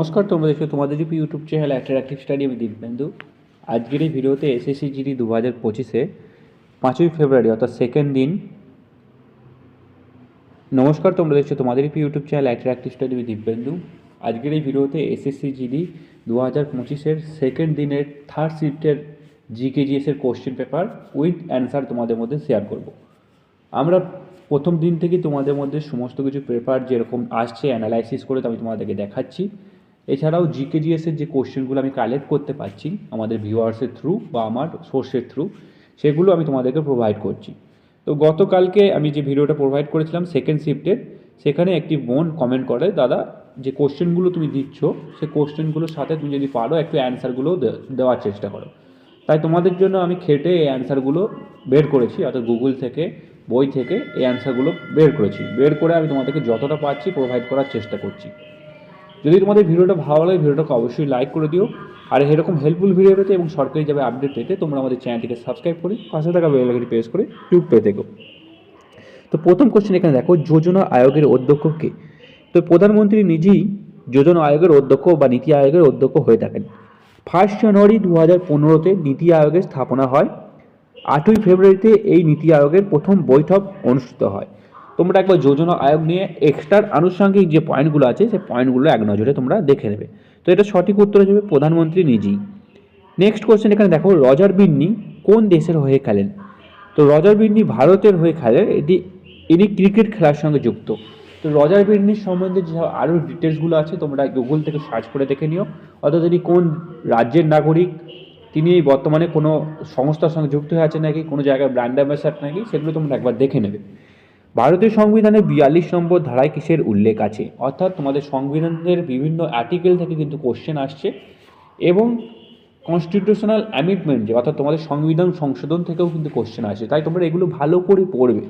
নমস্কার, তোমরা দেখছ তোমাদের UP YouTube channel attractive study আমি দীপবেন্দু আজকের এই ভিডিওতে এসএসসি জিডি দু হাজার পঁচিশে পাঁচই ফেব্রুয়ারি, অর্থাৎ সেকেন্ড দিন। নমস্কার, তোমরা দেখছ তোমাদের ইউটিউব চ্যানেল অ্যাট্রাকটিভ স্টাডি আমি দীপবেন্দু আজকের এই ভিডিওতে এসএসসি জিডি দু হাজার পঁচিশের সেকেন্ড দিনের থার্ড শিফটের জিকেজিএসের কোশ্চেন পেপার উইথ অ্যান্সার তোমাদের মধ্যে শেয়ার করব। আমরা প্রথম দিন থেকে তোমাদের মধ্যে সমস্ত কিছু পেপার যেরকম আসছে অ্যানালাইসিস করে তো আমি তোমাদেরকে দেখাচ্ছি। এছাড়াও জিকেজিএসের যে কোশ্চেনগুলো আমি কালেক্ট করতে পারছি আমাদের ভিউয়ার্সের থ্রু বা আমার সোর্সের থ্রু সেগুলো আমি তোমাদেরকে প্রোভাইড করছি। তো গতকালকে আমি যে ভিডিওটা প্রোভাইড করেছিলাম সেকেন্ড শিফটের সেখানে একটি বোন কমেন্ট করে, দাদা, যে কোশ্চেনগুলো তুমি দিচ্ছ সেই কোশ্চেনগুলোর সাথে তুমি যদি পারো, একটু অ্যান্সারগুলো দেওয়ার চেষ্টা করো। তাই তোমাদের জন্য আমি খেটে এই অ্যান্সারগুলো বের করেছি, অর্থাৎ গুগল থেকে, বই থেকে এই অ্যান্সারগুলো বের করেছি। বের করে আমি তোমাদেরকে যতটা পারছি প্রোভাইড করার চেষ্টা করছি। যদি তোমাদের ভিডিওটা ভালো লাগে, ভিডিওটাকে অবশ্যই লাইক করে দিও। আর এরকম হেল্পফুল ভিডিও পেতে এবং সরকারি যাবে আপডেট পেতে তোমরা আমাদের চ্যানেলটিকে সাবস্ক্রাইব করে, পাশে থাকা বেল আইকনটি প্রেস করে টুক পেয়ে থেকো তো প্রথম কোশ্চেন এখানে দেখো, যোজনা আয়োগের অধ্যক্ষ কে? তো প্রধানমন্ত্রী নিজেই যোজনা আয়োগের অধ্যক্ষ বা নীতি আয়োগের অধ্যক্ষ হয়ে থাকেন। ফার্স্ট জানুয়ারি দু হাজার পনেরোতে নীতি আয়োগের স্থাপনা হয়। আটই ফেব্রুয়ারিতে এই নীতি আয়োগের প্রথম বৈঠক অনুষ্ঠিত হয়। তোমরা একবার যোজনা আয়োগ নিয়ে এক্সট্রা আনুষঙ্গিক যে পয়েন্টগুলো আছে, সেই পয়েন্টগুলো এক নজরে তোমরা দেখে নেবে। তো এটা সঠিক উত্তর হিসেবে প্রধানমন্ত্রী নিজেই। নেক্সট কোশ্চেন এখানে দেখো, রজার বিন্নি কোন দেশের হয়ে খেলেন? তো রজার বিন্নি ভারতের হয়ে খেলেন, এটি, ইনি ক্রিকেট খেলার সঙ্গে যুক্ত। তো রজার বিন্নির সম্বন্ধে যে আরও ডিটেলসগুলো আছে, তোমরা গুগল থেকে সার্চ করে দেখে নিও। অর্থাৎ তিনি কোন রাজ্যের নাগরিক? তিনি বর্তমানে কোনো সংস্থার সঙ্গে যুক্ত হয়ে আছে নাকি? কোনো জায়গায় ব্র্যান্ড অ্যাম্বাসাডার নাকি? সেগুলো তোমরা একবার দেখে নেবে। ভারতীয় সংবিধানে বিয়াল্লিশ নম্বর ধারায় কিসের উল্লেখ আছে? অর্থাৎ তোমাদের সংবিধানের বিভিন্ন আর্টিকেল থেকে কিন্তু কোশ্চেন আসছে এবং কনস্টিটিউশনাল অ্যামেন্ডমেন্ট যে, অর্থাৎ তোমাদের সংবিধান সংশোধন থেকেও কিন্তু কোশ্চেন আসে তাই তোমরা এগুলো ভালো করে পড়বে।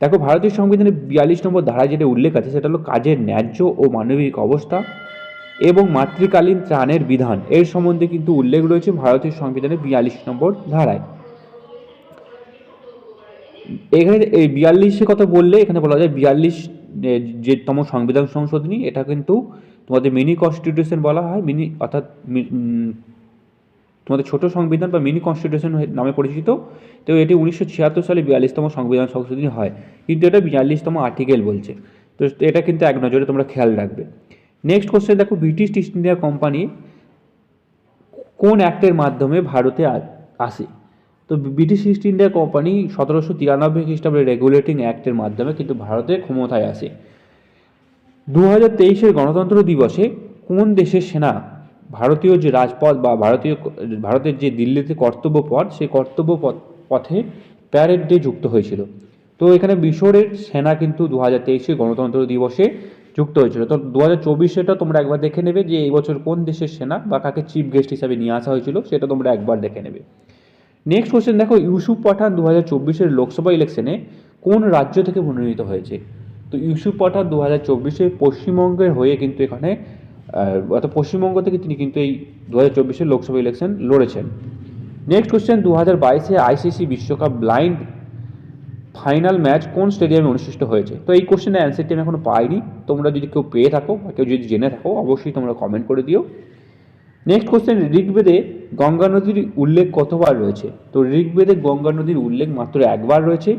দেখো, ভারতীয় সংবিধানে বিয়াল্লিশ নম্বর ধারায় যেটা উল্লেখ আছে, সেটা হলো কাজের ন্যায্য ও মানবিক অবস্থা এবং মাতৃকালীন ত্রাণের বিধান। এর সম্বন্ধে কিন্তু উল্লেখ রয়েছে ভারতীয় সংবিধানের বিয়াল্লিশ নম্বর ধারায়। এখানে এই বিয়াল্লিশের কথা বললে এখানে বলা যায় বিয়াল্লিশ যে তম সংবিধান সংশোধনী, এটা কিন্তু তোমাদের মিনি কনস্টিটিউশন বলা হয়, মিনি অর্থাৎ তোমাদের ছোট সংবিধান বা মিনি কনস্টিটিউশন নামে পরিচিত। তো এটি উনিশশো ছিয়াত্তর সালে বিয়াল্লিশতম সংবিধান সংশোধনী হয়। কিন্তু এটা বিয়াল্লিশতম আর্টিকেল বলছে। তো এটা কিন্তু এক নজরে তোমরা খেয়াল রাখবে। নেক্সট কোশ্চেন দেখো ব্রিটিশ ইস্ট ইন্ডিয়া কোম্পানি কোন অ্যাক্টের মাধ্যমে ভারতে আসে? তো ব্রিটিশ ইস্ট ইন্ডিয়া কোম্পানি সতেরোশো তিরানব্বই খ্রিস্টাব্দে রেগুলেটিং অ্যাক্টের মাধ্যমে কিন্তু ভারতে ক্ষমতায় আসে। দু হাজার তেইশের গণতন্ত্র দিবসে কোন দেশের সেনা ভারতীয় যে রাজপথ বা ভারতীয় ভারতের যে দিল্লিতে কর্তব্য পথ সেই কর্তব্য পথ- প্যারেড ডে যুক্ত হয়েছিল। তো এখানে মিশরের সেনা কিন্তু দু হাজার তেইশে গণতন্ত্র দিবসে যুক্ত হয়েছিল। তো দু হাজার চব্বিশেটা তোমরা একবার দেখে নেবে যে এই বছর কোন দেশের সেনা বা কাকে চিফ গেস্ট হিসাবে নিয়ে আসা হয়েছিল, সেটা তোমরা একবার দেখে নেবে। নেক্সট কোশ্চেন দেখো ইউসুফ পাঠান দু হাজার চব্বিশের লোকসভা ইলেকশনে কোন রাজ্য থেকে মনোনীত হয়েছে? তো ইউসুফ পাঠান দু হাজার চব্বিশে পশ্চিমবঙ্গের হয়ে কিন্তু এখানে অর্থাৎ পশ্চিমবঙ্গ থেকে তিনি কিন্তু এই দু হাজার চব্বিশের লোকসভা ইলেকশন লড়েছেন। নেক্সট কোশ্চেন দু হাজার বাইশে আইসিসি বিশ্বকাপ ব্লাইন্ড ফাইনাল ম্যাচ কোন স্টেডিয়ামে অনুষ্ঠিত হয়েছে? তো এই কোশ্চেনের অ্যান্সারটি আমি এখনও পাইনি। তোমরা যদি কেউ পেয়ে থাকো বা কেউ যদি জেনে থাকো, অবশ্যই তোমরা কমেন্ট করে দিও। নেক্সট কোশ্চেন ঋগ্বেদে গঙ্গা নদীর উল্লেখ কতবার রয়েছে? তো ঋগ্বেদে গঙ্গা নদীর উল্লেখ মাত্র একবার রয়েছে।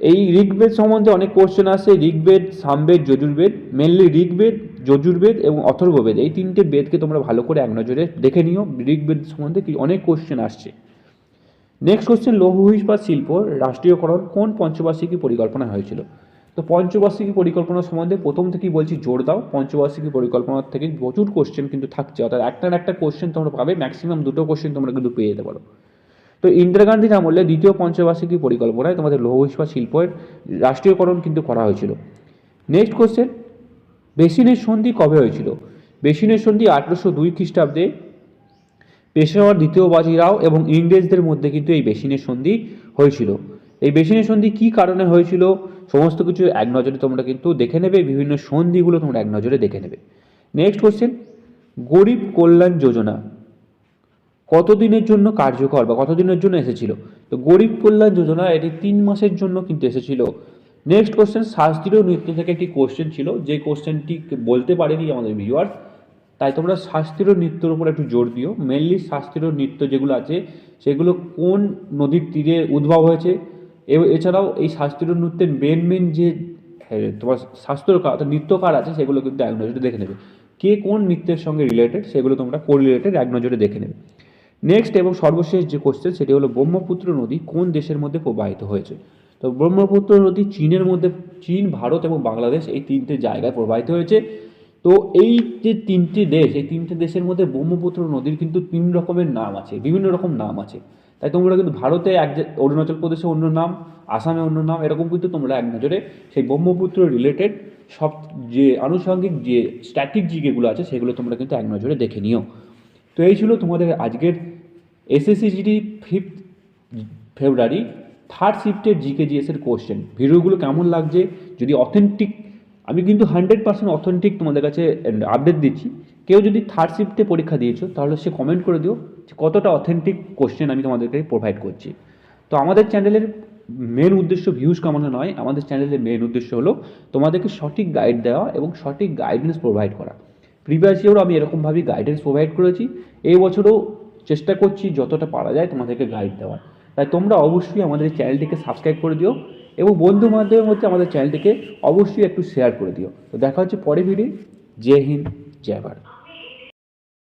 এই ঋগ্বেদ সম্বন্ধে অনেক কোশ্চেন আসে, ঋগ্বেদ, সামবেদ, যজুর্বেদ। মেনলি ঋগ্বেদ, যজুর্বেদ এবং অথর্ববেদ। এই তিনটে বেদকে তোমরা ভালো করে এক নজরে দেখে নিও। ঋগ্বেদ সম্বন্ধে কি অনেক কোশ্চেন আসছে। নেক্সট কোশ্চেন লৌহ ইস্পাত শিল্প, রাষ্ট্রীয়করণ কোন পঞ্চবার্ষিকী পরিকল্পনা হয়েছিল? তো পঞ্চবার্ষিকী পরিকল্পনা সম্বন্ধে প্রথম থেকেই বলছি, জোর দাও। পঞ্চবার্ষিকী পরিকল্পনার থেকে প্রচুর কোশ্চেন কিন্তু থাকছে। অর্থাৎ একটা না একটা কোশ্চেন তোমরা পাবে ম্যাক্সিমাম দুটো কোশ্চেন তোমরা কিন্তু পেয়ে যেতে পারো। তো ইন্দিরা গান্ধীর আমলে দ্বিতীয় পঞ্চবার্ষিকী পরিকল্পনায় তোমাদের লৌহ ইস্পাত শিল্পের রাষ্ট্রীয়করণ কিন্তু করা হয়েছিল। নেক্সট কোশ্চেন বেসিনের সন্ধি কবে হয়েছিল? বেসিনের সন্ধি আঠেরোশো দুই খ্রিস্টাব্দে পেশাওয়ার দ্বিতীয় বাজিরাও এবং ইংরেজদের মধ্যে কিন্তু এই বেসিনের সন্ধি হয়েছিল। এই বেসিনের সন্ধি কী কারণে হয়েছিল? সমস্ত কিছু এক নজরে তোমরা কিন্তু দেখে নেবে, বিভিন্ন সন্ধিগুলো তোমরা এক নজরে দেখে নেবে। নেক্সট কোশ্চেন গরিব কল্যাণ যোজনা কতদিনের জন্য কার্যকর বা কতদিনের জন্য এসেছিল? তো গরিব কল্যাণ যোজনা এটি তিন মাসের জন্য কিন্তু এসেছিল। নেক্সট কোশ্চেন শাস্ত্রীয় নৃত্য থেকে একটি কোশ্চেন ছিল, যে কোশ্চেনটি বলতে পারেনি আমাদের ভিউয়ার্স তাই তোমরা শাস্ত্রীয় নৃত্যের উপর একটু জোর দিও। মেনলি শাস্ত্রীয় নৃত্য যেগুলো আছে, সেগুলো কোন নদীর তীরে উদ্ভব হয়েছে? এছাড়াও এই শাস্ত্রীয় নৃত্যের মেন মেন যে তোমার শাস্ত্রকার অর্থাৎ নৃত্যকার আছে সেগুলো কিন্তু এক নজরে দেখে নেবে। কে কোন নৃত্যের সঙ্গে রিলেটেড সেগুলো তোমরা কোরিলেটেড এক নজরে দেখে নেবে। নেক্সট এবং সর্বশেষ যে কোশ্চেন সেটি হলো ব্রহ্মপুত্র নদী কোন দেশের মধ্যে প্রবাহিত হয়েছে? তো ব্রহ্মপুত্র নদী চীনের মধ্যে, চীন, ভারত এবং বাংলাদেশ এই তিনটে জায়গায় প্রবাহিত হয়েছে। তো এই যে তিনটি দেশ, এই তিনটে দেশের মধ্যে ব্রহ্মপুত্র নদীর কিন্তু তিন রকমের নাম আছে, বিভিন্ন রকম নাম আছে। তাই তোমরা কিন্তু ভারতে এক অরুণাচল প্রদেশে অন্য নাম, আসামে অন্য নাম, এরকম কিন্তু তোমরা এক নজরে সেই ব্রহ্মপুত্র রিলেটেড সব যে আনুষঙ্গিক যে স্ট্যাটিক জিকেগুলো আছে সেগুলো তোমরা কিন্তু এক নজরে দেখে নিও। তো এই ছিল তোমাদের আজকের SSC GD fifth February third শিফটের GK জিএসের কোশ্চেন ভিডিওগুলো কেমন লাগছে? যদি অথেন্টিক আমি কিন্তু হান্ড্রেড পার্সেন্ট অথেন্টিক তোমাদের কাছে আপডেট দিচ্ছি। কেউ যদি থার্ড শিফটে পরীক্ষা দিয়েছ, তাহলে সে কমেন্ট করে দিও। কতটা অথেন্টিক কোশ্চেন আমি তোমাদেরকে প্রোভাইড করছি। তো আমাদের চ্যানেলের মেন উদ্দেশ্য ভিউজ কামানো নয়, আমাদের চ্যানেলের মেন উদ্দেশ্য হলো তোমাদেরকে সঠিক গাইড দেওয়া এবং সঠিক গাইডেন্স প্রোভাইড করা। প্রিভিয়াস ইয়ারও আমি এরকমভাবেই গাইডেন্স প্রোভাইড করেছি, এই বছরও চেষ্টা করছি যতটা পারা যায় তোমাদেরকে গাইড দেওয়ার। তাই তোমরা অবশ্যই আমাদের চ্যানেলটিকে সাবস্ক্রাইব করে দিও এবং বন্ধু বান্ধবের মধ্যে আমাদের চ্যানেলটিকে অবশ্যই একটু শেয়ার করে দিও। তো দেখা হচ্ছে পরে ভিডিও জয় হিন্দ, জয় ভারত।